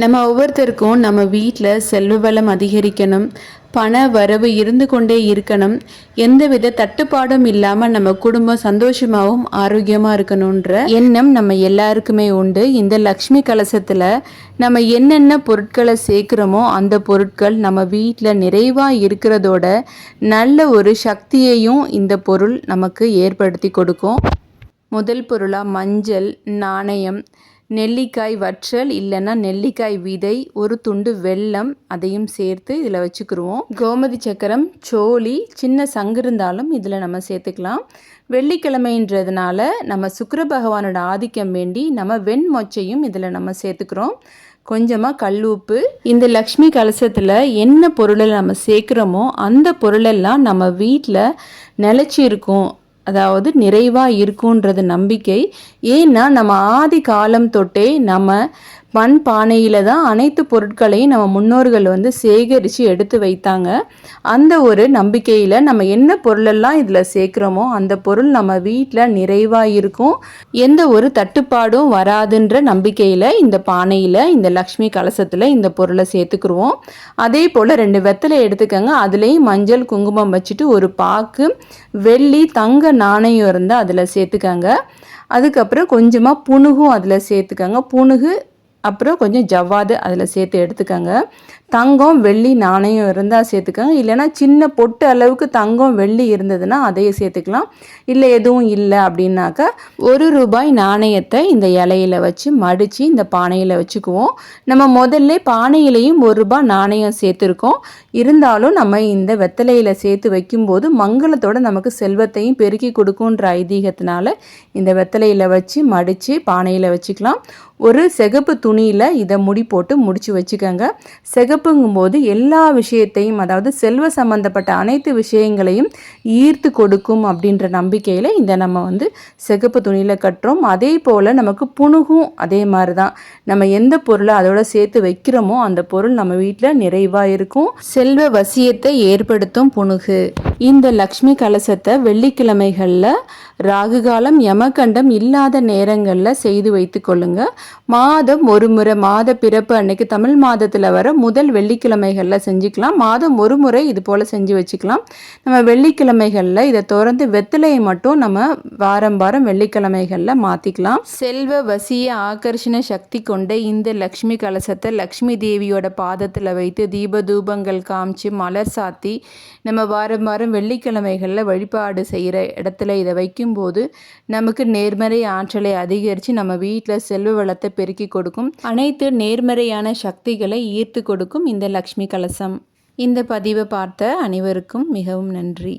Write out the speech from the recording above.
நம்ம ஒவ்வொருத்தருக்கும் நம்ம வீட்டில் செல்வ வளம் அதிகரிக்கணும் பண வரவு இருந்து கொண்டே இருக்கணும் எந்தவித தட்டுப்பாடும் இல்லாமல் நம்ம குடும்பம் சந்தோஷமாகவும் ஆரோக்கியமாக இருக்கணுன்ற எண்ணம் நம்ம எல்லாருக்குமே உண்டு. இந்த லக்ஷ்மி கலசத்தில் நம்ம என்னென்ன பொருட்களை சேர்க்குறோமோ அந்த பொருட்கள் நம்ம வீட்டில் நிறைவாக இருக்கிறதோட நல்ல ஒரு சக்தியையும் இந்த பொருள் நமக்கு ஏற்படுத்தி கொடுக்கும். முதல் பொருளாக மஞ்சள் நாணயம் நெல்லிக்காய் வற்றல் இல்லைன்னா நெல்லிக்காய் விதை ஒரு துண்டு வெல்லம் அதையும் சேர்த்து இதில் வச்சுக்கிருவோம். கோமதி சக்கரம் சோளி சின்ன சங்கு இருந்தாலும் இதில் நம்ம சேர்த்துக்கலாம். வெள்ளிக்கிழமைன்றதுனால நம்ம சுக்கர பகவானோட ஆதிக்கம் வேண்டி நம்ம வெண்மொச்சையும் இதில் நம்ம சேர்த்துக்கிறோம். கொஞ்சமாக கல் உப்பு. இந்த லக்ஷ்மி கலசத்தில் என்ன பொருளை நம்ம சேர்க்குறோமோ அந்த பொருளெல்லாம் நம்ம வீட்டில் நிலச்சி இருக்கும். அதாவது நிறைவாக இருக்குன்றது நம்பிக்கை. ஏன்னா நம்ம ஆதி காலம் தொட்டே நம்ம மண் பானையில் தான் அனைத்து பொருட்களையும் நம்ம முன்னோர்கள் வந்து சேகரித்து எடுத்து வைத்தாங்க. அந்த ஒரு நம்பிக்கையில் நம்ம என்ன பொருளெல்லாம் இதில் சேர்க்குறோமோ அந்த பொருள் நம்ம வீட்டில் நிறைவாக இருக்கும். எந்த ஒரு தட்டுப்பாடும் வராதுன்ற நம்பிக்கையில் இந்த பானையில் இந்த லக்ஷ்மி கலசத்தில் இந்த பொருளை சேர்த்துக்குருவோம். அதே போல் ரெண்டு வெத்தலை எடுத்துக்கோங்க. அதுலேயும் மஞ்சள் குங்குமம் வச்சுட்டு ஒரு பாக்கு வெள்ளி தங்க நாணயம் இருந்தால் அதில் சேர்த்துக்கோங்க. அதுக்கப்புறம் கொஞ்சமாக புணுகும் அதில் சேர்த்துக்கோங்க. புணுகு அப்புறம் கொஞ்சம் ஜவ்வாது அதில் சேர்த்து எடுத்துக்கோங்க. தங்கம் வெள்ளி நாணயம் இருந்தால் சேர்த்துக்கோங்க. இல்லைன்னா சின்ன பொட்டு அளவுக்கு தங்கம் வெள்ளி இருந்ததுன்னா அதையே சேர்த்துக்கலாம். இல்லை எதுவும் இல்லை அப்படின்னாக்கா ஒரு ரூபாய் நாணயத்தை இந்த இலையில வச்சு மடித்து இந்த பானையில் வச்சுக்குவோம். நம்ம முதல்ல பானையிலையும் ஒரு ரூபாய் நாணயம் சேர்த்துருக்கோம். இருந்தாலும் நம்ம இந்த வெத்தலையில் சேர்த்து வைக்கும்போது மங்களத்தோட நமக்கு செல்வத்தையும் பெருக்கி கொடுக்குன்ற ஐதீகத்தினால இந்த வெத்தலையில் வச்சு மடித்து பானையில் வச்சுக்கலாம். ஒரு சிகப்பு துணியில் இதை முடி போட்டு முடித்து வச்சுக்கோங்க. சிகப்புங்கும்போது எல்லா விஷயத்தையும் அதாவது செல்வ சம்பந்தப்பட்ட அனைத்து விஷயங்களையும் ஈர்த்து கொடுக்கும் அப்படின்ற நம்பிக்கையில் இந்த நம்ம வந்து சிகப்பு துணியில் கட்டுறோம். அதே போல் நமக்கு புணுகும் அதே மாதிரி தான் நம்ம எந்த பொருளை அதோட சேர்த்து வைக்கிறோமோ அந்த பொருள் நம்ம வீட்டில் நிறைவாக இருக்கும். செல்வ வசியத்தை ஏற்படுத்தும் புணுகு. இந்த லக்ஷ்மி கலசத்தை வெள்ளிக்கிழமைகளில் ராகுகாலம் யமகண்டம் இல்லாத நேரங்களில் செய்து வைத்து கொள்ளுங்கள் மாதம் ஒரு முறை மாத பிறப்பு அன்னைக்கு தமிழ் மாதத்தில் வர முதல் வெள்ளிக்கிழமைகளில் செஞ்சுக்கலாம். மாதம் ஒரு முறை இது போல் செஞ்சு வச்சுக்கலாம். நம்ம வெள்ளிக்கிழமைகளில் இதை திறந்து வெத்தலையை மட்டும் நம்ம வாரம் வாரம் வெள்ளிக்கிழமைகளில் மாற்றிக்கலாம் செல்வ வசிய ஆகர்ஷண சக்தி கொண்ட இந்த லக்ஷ்மி கலசத்தை லக்ஷ்மி தேவியோட பாதத்தில் வைத்து தீப தூபங்கள் காமிச்சு மலர் சாத்தி நம்ம வாரம் வாரம் வெள்ளிக்கிழமைகளில் வழிபாடு செய்கிற இடத்துல இதை வைக்கும்போது நமக்கு நேர்மறை ஆற்றலை அதிகரித்து நம்ம வீட்டில் செல்வ வளத்தை பெருக்கி கொடுக்கும். அனைத்து நேர்மறையான சக்திகளை ஈர்த்து கொடுக்கும் இந்த லக்ஷ்மி கலசம். இந்த பதிவை பார்த்த அனைவருக்கும் மிகவும் நன்றி.